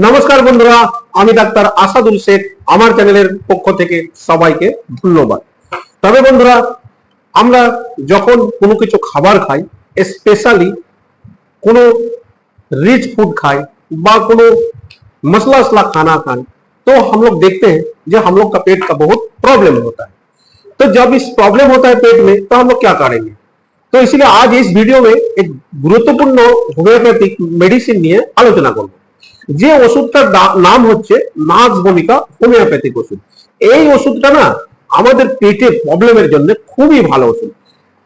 নমস্কার বন্ধুরা আমি ডাক্তার আসাদুল শেখ আমার চ্যানেলের পক্ষ থেকে সবাইকে ধন্যবাদ তবে বন্ধুরা আমরা যখন কোনো কিছু খাবার খাই স্পেশালি কোনো रिच फूड खाए बा कोनो मसला वसला खाना खाए तो हम लोग देखते हैं जो हम लोग का पेट का बहुत प्रॉब्लम होता है तो जब इस प्रॉब्लम होता है पेट में तो हम लोग क्या करेंगे तो इसलिए आज इस वीडियो में एक গুরুত্বপূর্ণ হোমিওপ্যাথিক মেডিসিন নিয়ে আলোচনা করব যে ওষুধটার নাম হচ্ছে নাচ ভূমিকা হোমিওপ্যাথিক ওষুধ। এই ওষুধটা না আমাদের পেটে প্রবলেমের জন্য খুবই ভালো ওষুধ।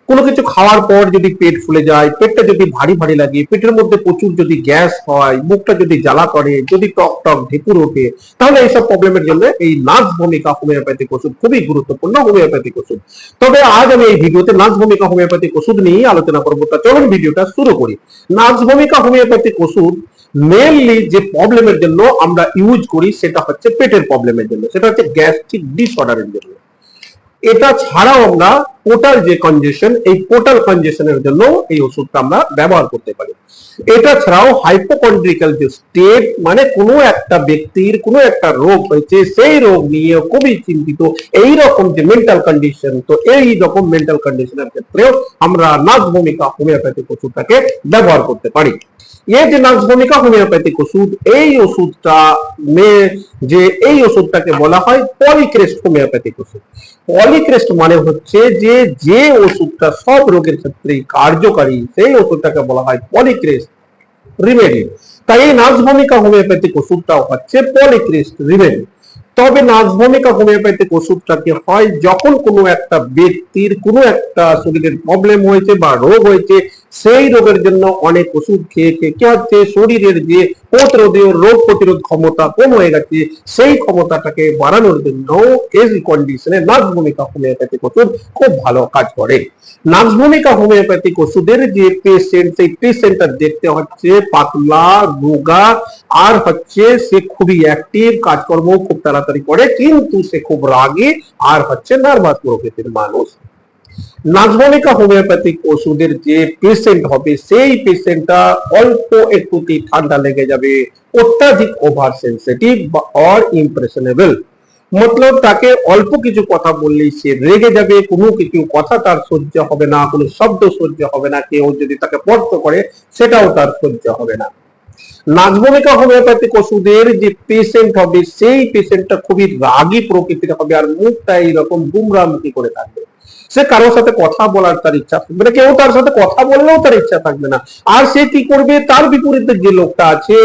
কোনো কিছু খাওয়ার পর যদি পেট ফুলে যায়, পেটটা যদি ভারী ভারী লাগে, পেটের মধ্যে প্রচুর যদি গ্যাস হয়, মুখটা যদি জ্বালা করে, যদি টক টক ঢেকুর ওঠে, তাহলে এইসব প্রবলেমের জন্য এই নাচ ভূমিকা হোমিওপ্যাথিক ওষুধ খুবই গুরুত্বপূর্ণ হোমিওপ্যাথিক ওষুধ। তবে আজ আমি এই ভিডিওতে নাচ ভূমিকা হোমিওপ্যাথিক ওষুধ নিয়েই আলোচনা করব, তা চলুন ভিডিওটা শুরু করি। নাচ ভূমিকা হোমিওপ্যাথিক ওষুধ মেনলি যে প্রবলেমের জন্য আমরা ইউজ করি, সেটা হচ্ছে পেটের প্রবলেমের জন্য, সেটা হচ্ছে গ্যাস্ট্রিক ডিসঅর্ডারের জন্য। এটা ছাড়াও আমরা পোটাল যে কনজেশন এই পোটাল কনজেশনের জন্য এই ওষুধটা আমরা ব্যবহার করতে পারি। এটা ছাড়াও হাইপোকন্ড্রিক্যাল যে স্টেট মানে কোনো একটা ব্যক্তির, কোনো একটা রোগ হয়েছে, সেই রোগ নিয়ে খুবই চিন্তিত। এই রকম যে মেন্টাল কন্ডিশন তো এই রকম মেন্টাল কন্ডিশনের ক্ষেত্রেও আমরা নাচ ভূমিকা হোমিওপ্যাথিক ওষুধটাকে ব্যবহার করতে পারি। এই যে হোমিওপ্যাথিক ওষুধ। এই ওষুধটা যে এই ওষুধটাকে বলা হয় পলিক্রেস্ট হোমিওপ্যাথিক ওষুধ। পলিক্রেস্ট মানে হচ্ছে যে যে ওষুধটা সব রোগের কার্যকারী, সেই ওষুধটাকে বলা হয় পলিক্রেস্ট রিমেডি। তাই এই নাচ ভূমিকা হোমিওপ্যাথিক ওষুধটাও হচ্ছে পলিক্রেস্ট রিমেডি। তবে হোমিওপ্যাথিক ওষুধটাকে হয় যখন কোনো একটা ব্যক্তির কোনো একটা শরীরের প্রবলেম হয়েছে বা রোগ হয়েছে সেই রোগের জন্য অনেক ওষুধ খেয়ে খেয়ে কি হচ্ছে শরীরের যে প্রতিরোধীয় রোগ প্রতিরোধ ক্ষমতা কম হয়ে গেছে, সেই ক্ষমতাটাকে বাড়ানোর জন্য এই কন্ডিশনে নাচ ভূমিকা হোমিওপ্যাথিক ওষুধ খুব ভালো কাজ করে। নাচ ভূমিকা হোমিওপ্যাথিক ওষুধের যে পেশেন্ট সেই পেশেন্টটা দেখতে হচ্ছে পাতলা, রোগা, আর হচ্ছে সে খুবই অ্যাক্টিভ কাজকর্ম খুব তাড়াতাড়ি করে, কিন্তু সে খুব রাগে, আর হচ্ছে নার্ভাস প্রকৃতির মানুষ। নাজভূমিকা হোমিওপ্যাথিক ওষুধের যে পেশেন্ট হবে, সেই পেশেন্টটা অল্প একটুতেই ঠান্ডা লেগে যাবে, অত্যাধিক ওভার সেন্সিটিভ অর ইমপ্রেশনেবল মতলব তাকে অল্প কিছু কথা বললেই সে রেগে যাবে, কোনো কিছু কথা তার সহ্য হবে না, কোনো শব্দ সহ্য হবে না, কেউ যদি তাকে করে, সেটাও তার সহ্য হবে না। নাজভূমিকা হোমিওপ্যাথিক ওষুধের যে পেশেন্ট হবে, সেই পেশেন্টটা খুবই রাগী প্রকৃতির হবে আর মুখটা এইরকম গুমরামুখী করে থাকবে। সে কারোর সাথে কথা বলার তার ইচ্ছা থাকবে না, কেউ তার সাথে কথা বললেও তার ইচ্ছা থাকবে না। আর সে কি করবে? তার বিপরীতে যে লোকটা আছে,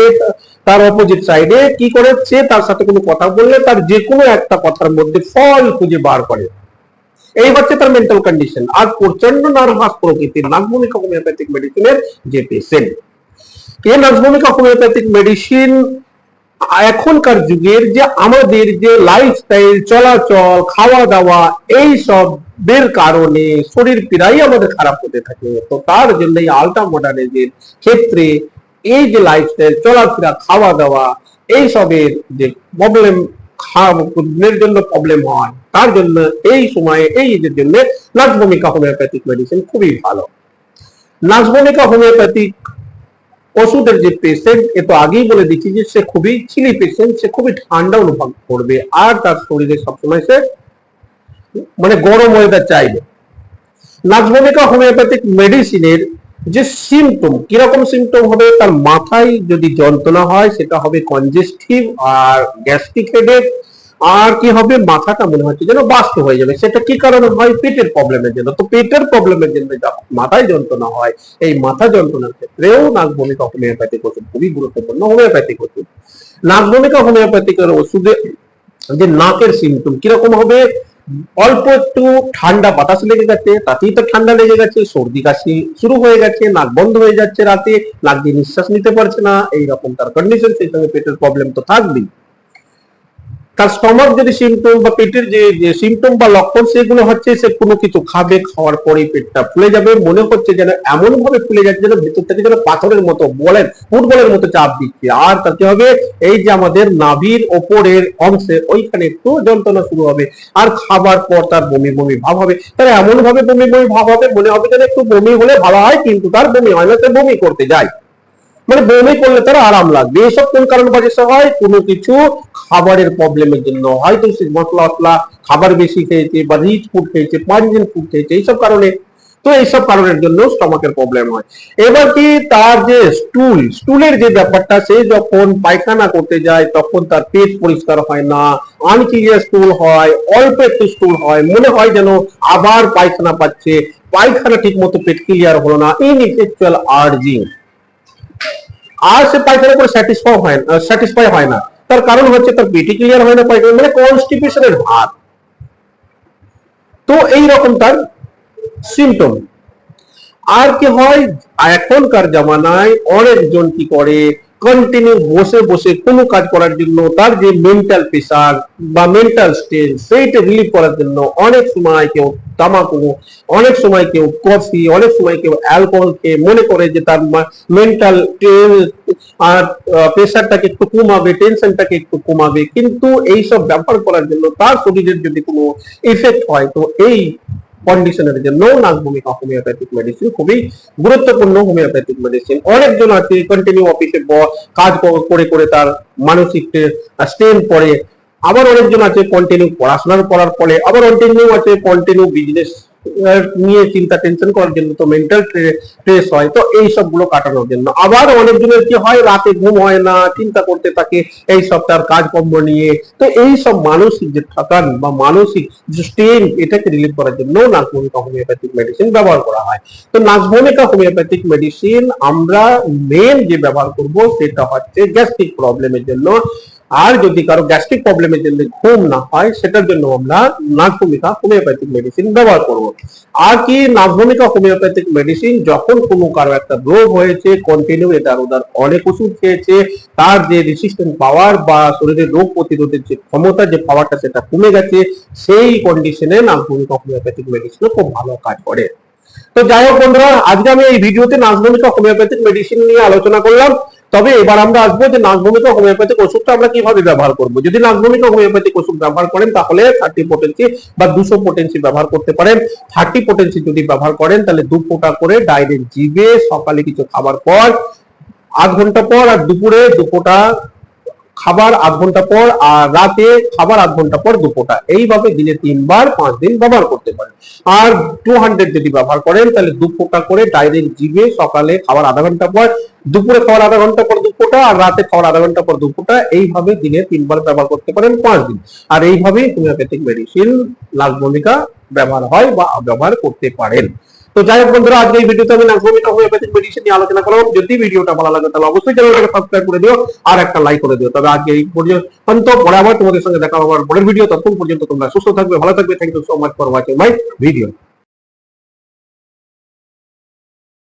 তার অপোজিট সাইডে কি করে? সে তার সাথে কোনো কথা বললে তার যে কোনো একটা কথার মধ্যে ফল খুঁজে বার করে। এই হচ্ছে তার মেন্টাল কন্ডিশন আর প্রচণ্ড নার্ভাস প্রকৃতির নাগভূমিকা হোমিওপ্যাথিক মেডিসিনের যে পেশেন্ট এই নাগভূমিকা হোমিওপ্যাথিক মেডিসিন এখনকার যুগের যে আমাদের যে লাইফস্টাইল চলাচল খাওয়া দাওয়া এই সবের কারণে শরীর প্রায় আমাদের খারাপ হতে থাকে। তো তার জন্য এই আল্ট্রা মডার্নের ক্ষেত্রে এই যে লাইফস্টাইল চলাফেরা খাওয়া দাওয়া এই সবের যে প্রবলেম খাওয়ার জন্য প্রবলেম হয়। তার জন্য এই সময়ে এই ঈদের জন্য নাচভূমিকা হোমিওপ্যাথিক মেডিসিন খুবই ভালো। নাচভূমিকা হোমিওপ্যাথিক ওষুধের যে পেশেন্ট এ তো আগেই বলে দিচ্ছি যে সে খুবই চিলি পেশেন্ট সে খুবই ঠান্ডা অনুভব করবে। আর তার শরীরে সবসময় সে মানে গরম ওয়েদার চাইবে। নাজভূমিকা হোমিওপ্যাথিক মেডিসিনের যে সিমটম কীরকম সিমটম হবে, তার মাথায় যদি যন্ত্রণা হয়, সেটা হবে কনজেস্টিভ আর গ্যাস্ট্রিক হেডেক আর কি হবে? মাথাটা মনে হচ্ছে যেন বাস্ত হয়ে যাবে। সেটা কি কারণে হয়? পেটের প্রবলেমের জন্য। তো পেটের প্রবলেমের জন্য মাথায় যন্ত্রণা হয়। এই মাথা যন্ত্রণার ক্ষেত্রেও নাগভূমিকা হোমিওপ্যাথিক ওষুধ খুবই গুরুত্বপূর্ণ, হোমিওপ্যাথিক ওষুধ। নাগভূমিকা হোমিওপ্যাথিকের ওষুধে যে নাকের সিমটম কীরকম হবে? অল্প একটু ঠান্ডা বাতাস লেগে গেছে, তাতেই তো ঠান্ডা লেগে গেছে, সর্দি কাশি শুরু হয়ে গেছে, নাক বন্ধ হয়ে যাচ্ছে রাতে, নাক দিয়ে নিঃশ্বাস নিতে পারছে না, এইরকম তার কন্ডিশন সেই সঙ্গে পেটের প্রবলেম তো থাকবেই। তার স্টমাক যদি সিমটম বা পেটের যে সিমটম বা লক্ষণ সেগুলো হচ্ছে সে কোনো কিছু খাবে, খাওয়ার পরেই পেটটা ফুলে যাবে। মনে হচ্ছে যেন এমন ভাবে ফুলে যাচ্ছে যেন ভেতর থেকে যেন পাথরের মতো, বলেন, ফুটবলের মতো চাপ দিচ্ছে। আর তাতে হবে এই যে আমাদের নাভির ওপরের অংশে ওইখানে একটু যন্ত্রণা শুরু হবে। আর খাবার পর তার বমি বমি ভাব হবে। তার এমন ভাবে বমি বমি ভাব হবে, মনে হবে যেন একটু বমি হলে ভালো হয়, কিন্তু তার বমি হয় না, সে বমি করতে যায়। মানে বমি করলে তার আরাম লাগবে। এসব কোন কারণ বাজে হয়? কোনো কিছু খাবারের প্রবলেমের জন্য হয়তো সে মশলা মশলা খাবার বেশি খেয়েছে বা রিচ ফুড খেয়েছে পাঞ্জেন ফুড খেয়েছে, এইসব কারণে। তো এইসব কারণের জন্য স্টমাকের প্রবলেম হয়। এবার কি তার যে স্টুল স্টুলের যে ব্যাপারটা, সে যখন পায়খানা করতে যায়, তখন তার পেট পরিষ্কার হয় না আনক্লিয়ার স্টুল হয়, অল্প একটু স্টুল হয়, মনে হয় যেন আবার পায়খানা পাচ্ছে। পায়খানা ঠিক মতো পেট ক্লিয়ার হলো না। ইন ইনএফেকচুয়াল আর্জিং আর সে পায়খানা করে স্যাটিসফাই হয় না স্যাটিসফাই হয় না। তার কারণ হচ্ছে তার পেটি ক্লিয়ার হয় না পায়খানা মানে কনস্টিপেশনের ভাত তো এই রকম তার সিমটম আর কি হয়, এখনকার জামানায় অনেকজন কি করে কন্টিনিউ বসে বসে কোনো কাজ করার জন্য তার যে মেন্টাল প্রেশার বা মেন্টাল স্ট্রেস সেইটা রিলিভ করার জন্য অনেক সময় কেউ তামাকু অনেক সময় কেউ কফি অনেক সময় কেউ অ্যালকোহল খেয়ে মনে করে যে তার মেন্টাল আর প্রেশারটাকে একটু কমাবে টেনশনটাকে একটু কমাবে। কিন্তু এইসব ব্যবহার করার জন্য তার শরীরের যদি কোনো ইফেক্ট হয়, তো এই কন্ডিশনের জন্য নাগভূমিকা হোমিওপ্যাথিক মেডিসিন খুবই গুরুত্বপূর্ণ হোমিওপ্যাথিক মেডিসিন অনেকজন আছে কন্টিনিউ অফিসে কাজ করে করে তার মানসিক স্ট্রেন পড়ে। আবার অনেকজন আছে কন্টিনিউ পড়াশোনার করার ফলে, আবার কন্টিনিউ আছে কন্টিনিউ বিজনেস নিয়ে চিন্তা টেনশন করার জন্য তো মেন্টাল স্ট্রেস হয়। তো এই সবগুলো কাটানোর জন্য। আবার অনেকজনের কি হয়, রাতে ঘুম হয় না, চিন্তা করতে থাকে, এই সব তার কাজকর্ম নিয়ে। তো এই সব মানসিক যে থকান বা মানসিক যে স্ট্রেন এটাকে রিলিভ করার জন্য নাগভূমিকা হোমিওপ্যাথিক মেডিসিন ব্যবহার করা হয়। তো নাগভূমিকা হোমিওপ্যাথিক মেডিসিন আমরা মেন যে ব্যবহার করব, সেটা হচ্ছে গ্যাস্ট্রিক প্রবলেমের জন্য। আর যদি কারও গ্যাস্ট্রিক প্রবলেমের জন্য ঘুম না হয়, সেটার জন্য আমরা নাগভূমিকা হোমিওপ্যাথিক মেডিসিন ব্যবহার করব। আর কি নাগভূমিকা হোমিওপ্যাথিক মেডিসিন যখন কোনো কারও একটা রোগ হয়েছে কন্টিনিউ এটার ওদার অনেক ওষুধ খেয়েছে, তার যে রেসিস্ট্যান্ট পাওয়ার বা শরীরের রোগ প্রতিরোধের যে ক্ষমতা, যে পাওয়ারটা সেটা কমে গেছে, সেই কন্ডিশনে নাগভূমিকা হোমিওপ্যাথিক মেডিসিন খুব ভালো কাজ করে। তো যাই হোক বন্ধুরা, আজকে আমি এই ভিডিওতে নাগভূমিকা হোমিওপ্যাথিক মেডিসিন নিয়ে আলোচনা করলাম। তবে এবার আমরা আসব যে নাকভূমিকা হোমিওপ্যাথিক ওষুধটা আমরা কীভাবে ব্যবহার করব। যদি নাকভূমিকা হোমিওপ্যাথিক ওষুধ ব্যবহার করেন, তাহলে থার্টি পোটেন্সি বা দুশো পোটেন্সি ব্যবহার করতে পারেন। থার্টি পোটেন্সি যদি ব্যবহার করেন, তাহলে দু ফোঁটা করে ডাইরেক্ট জিভে সকালে কিছু খাবার পর, আধ ঘণ্টা পর আর দুপুরে দু ফোঁটা খাবার আধ ঘণ্টা পর আর রাতে খাবার আধ ঘণ্টা পর দুপোটা এইভাবে দিনে তিনবার, পাঁচ দিন ব্যবহার করতে পারেন। আর টু হান্ড্রেড যদি ব্যবহার করেন, তাহলে দু ফোঁটা করে ডাইরেক্ট জিভে সকালে খাবার আধা ঘণ্টা পর, দুপুরে খাওয়ার আধা ঘণ্টা পর দু ফোঁটা আর রাতে খাওয়ার আধা ঘণ্টা পর দু ফোঁটা এইভাবে দিনে তিনবার ব্যবহার করতে পারেন পাঁচ দিন। আর এইভাবেই হোমিওপ্যাথিক মেডিসিন লাল ভূমিকা ব্যবহার হয় বা ব্যবহার করতে পারেন। তো যাই হোক বন্ধুরা আজকে এই ভিডিওতে আমি নাগভূমিকা হোমিওপ্যাথিক মেডিসিন নিয়ে আলোচনা করলাম। যদি ভিডিওটা ভালো লাগে, তাহলে অবশ্যই চ্যানেলটাকে সাবস্ক্রাইব করে দিও আর একটা লাইক করে দিও। তবে আজকে এই পর্যন্ত, পরে আবার তোমাদের সঙ্গে দেখা হবে পরের ভিডিও ততক্ষণ পর্যন্ত তোমরা সুস্থ থাকবে, ভালো থাকবে। Thank you so much for watching my video